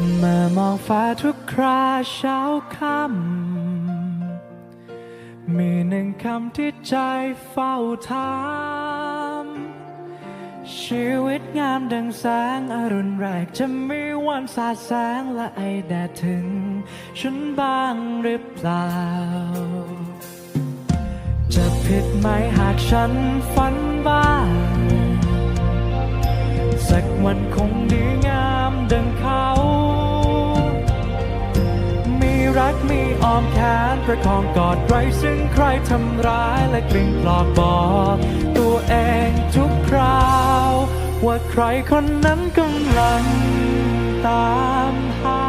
เมื่อมองฟ้าทุกคราเช้าค่ำมีหนึ่งคำที่ใจเฝ้าถามชีวิตงามดังแสงอรุณแรกจะมีวันสาดแสงและไอแดดถึง ฉันบ้างหรือเปล่า จะผิดไหมหากฉันฝันบ้าง สักวันคงดีงามดังเขา รักมีอ้อมแขนประคองกอดไว้ซึ่งใครทำร้ายและกลิ่นปลอกบอกตัวเองทุกคราว ว่าใครคนนั้นกำลังตามหา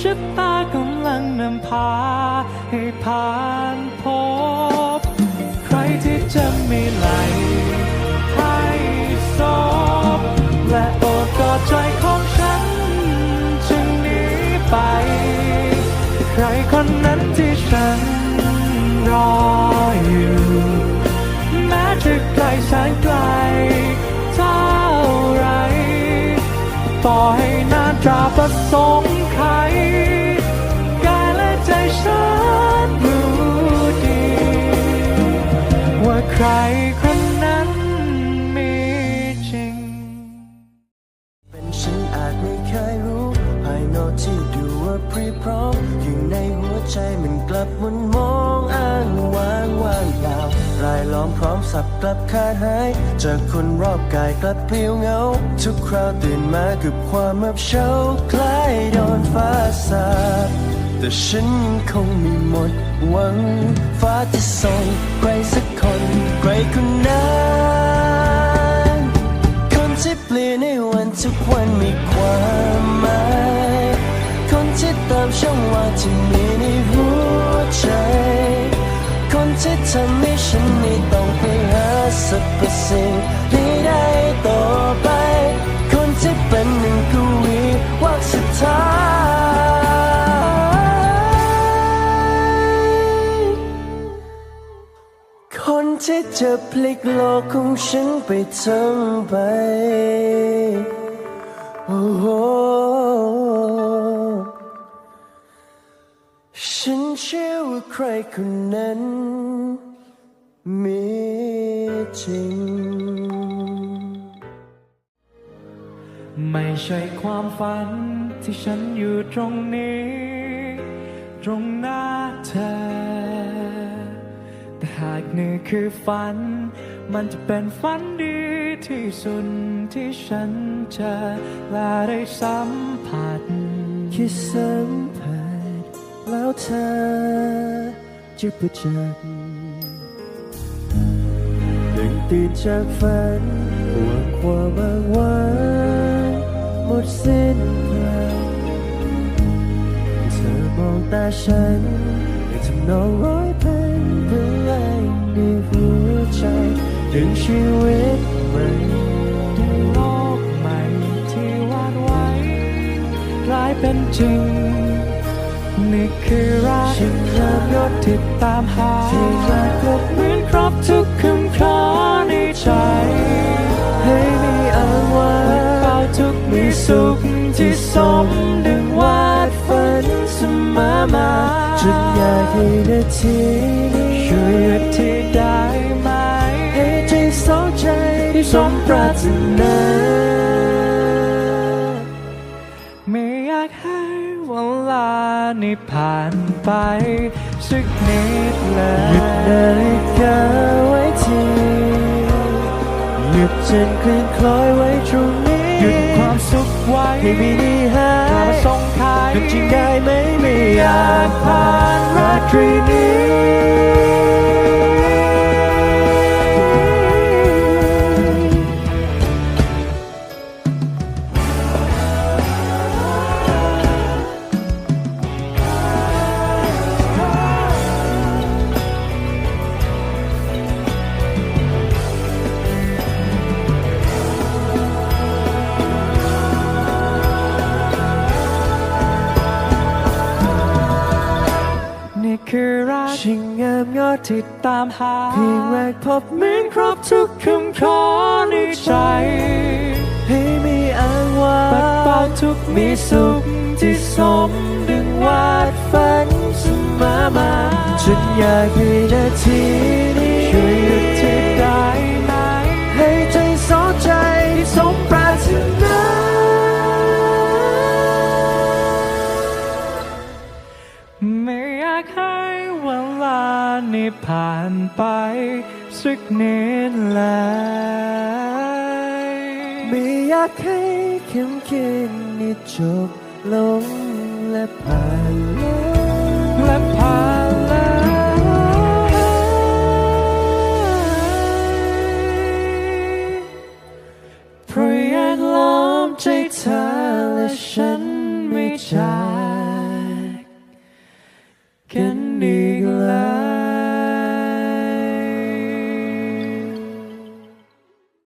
ชะตากำลังนำพาให้พา คนนั้นที่ฉันรออยู่ แม้จะไกลแสนไกลเท่าไร ต่อให้นานตราประสงค์ใครกายและใจฉันรู้ดี ว่าใคร ลับมุนมองอ้างว้างว่างเปล่ารายล้อมพร้อมสับกลับขาดหายจากคนรอบกายกลับเปลี่ยวเหงา ทุกคราวตื่นมากับความอับเฉาคล้ายโดนฟ้าสาดแต่ฉันยังคงมีหมดหวัง ฟ้าจะส่งใครสักคนใครคนนั้นคนที่เปลี่ยนในวันทุกวันมีความหมาย ที่จะพลิกโลกของฉันไปทั้งใบโอ้โหฉันเชื่อว่าใครคนนั้นมีจริง ไม่ใช่ความฝันที่ฉันอยู่ตรงนี้ ตรงหน้าเธอ หากนี่คือฝัน มันจะเป็นฝันดีที่สุดที่ฉันเจอและได้สัมผัสคิดสัมผัสแล้วเธอจะประจักษ์ดึงตื่นจากฝันหวังความอ้างว้างหมดสิ้นพลังเธอมองตาฉันในทำนองร้ ดึงชีวิตใหม่ในโลกใหม่ที่วาดไว้กลายเป็นจริง นี่คือรักฉันยอมยศที่ตามหาที่รักเหมือนครบทุกคำขอในใจ ให้มีอางว้าเฝ้าทุกมีสุขที่สมดึงวาดฝันเสมอมาฉันอยากให้นาทีนี้ช่วยหยุดที่ มปรารถนา ไม่อยากให้เวลานี้ผ่านไปสักนิดเลหยุดนายฬิกาไว้ทีหยุดเส้นคลื่นคล้อยไว้ตรงนี้หยุดความสุขไว้ให้มีนิหาถ้ายส่งใครก็จริงได้ไหมไม่อยากผ่านราตรีนี้ คือรักชิงงามยอดที่ตามหาเพียงแรกพบเหมือนครบทุกคำขอในใจให้มีอ้างว้าปัดเป่าทุกมีสุขที่สมดึงวาดฝันเสมอมาฉันอยากให้นาทีนี้ช่วยหยุดเธอได้านไปสักนิดแลไม่อยากให้คำคืนนี้จบลงและผ่านเลย